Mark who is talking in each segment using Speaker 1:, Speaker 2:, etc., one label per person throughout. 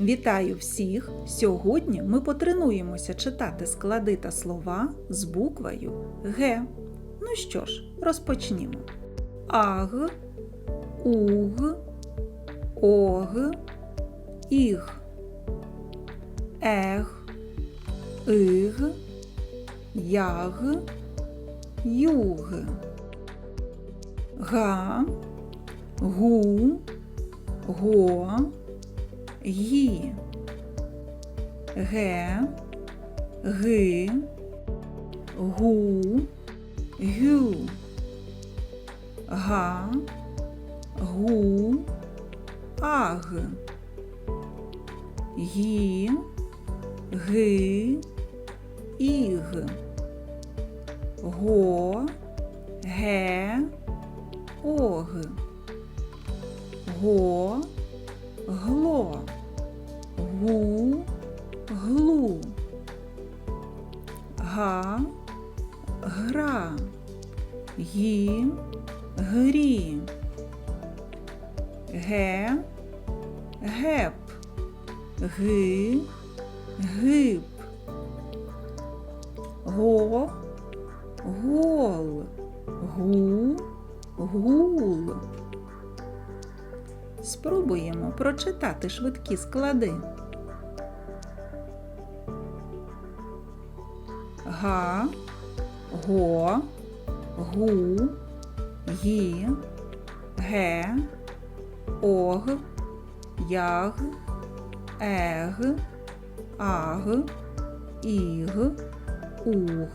Speaker 1: Вітаю всіх! Сьогодні ми потренуємося читати склади та слова з буквою Г. Ну що ж, розпочнімо. Аг, уг, ог, іг, ег, иг, яг, юг, га, гу, го, гі, ге, ги, гу, гю, га, гу, аг, гі, ги, іг, го, ге, ог, го, га, гра, гі, грі, ге, геп, ги, гиб, го, гол, гу, гул. Спробуємо прочитати швидкі склади. Га, го, гу, гі, ге, ог, яг, ег, аг, іг, уг,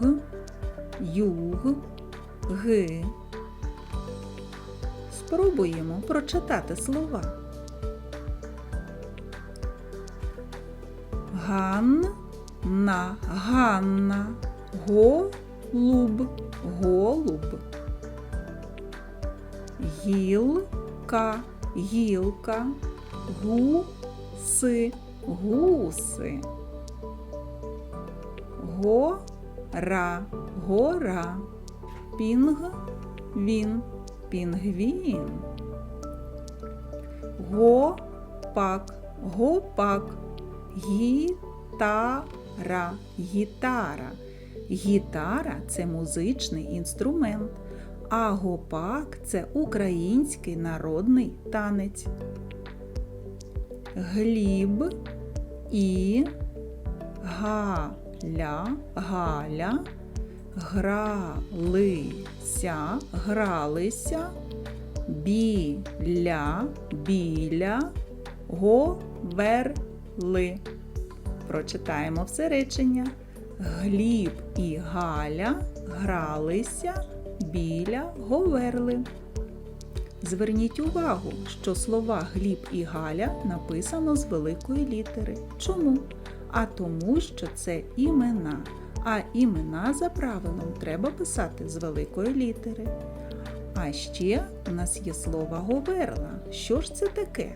Speaker 1: юг, ги. Спробуємо прочитати слова. Ганна, Ганна, голуб, голуб. Гілка, гілка, гуси, гуси. Гора, гора, пінг, він, пінгвін. Гопак, гопак, гітара, гітара. Гітара це музичний інструмент, а гопак це український народний танець. Гліб і галя, галя гралися, гралися, біля, біля, говерли. Прочитаємо все речення. Гліб і Галя гралися біля говерли. Зверніть увагу, що слова Гліб і Галя написано з великої літери. Чому? А тому, що це імена. А імена за правилом треба писати з великої літери. А ще у нас є слово говерла. Що ж це таке?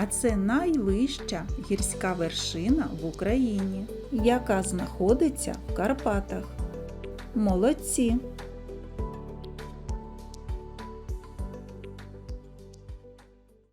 Speaker 1: А це найвища гірська вершина в Україні, яка знаходиться в Карпатах. Молодці!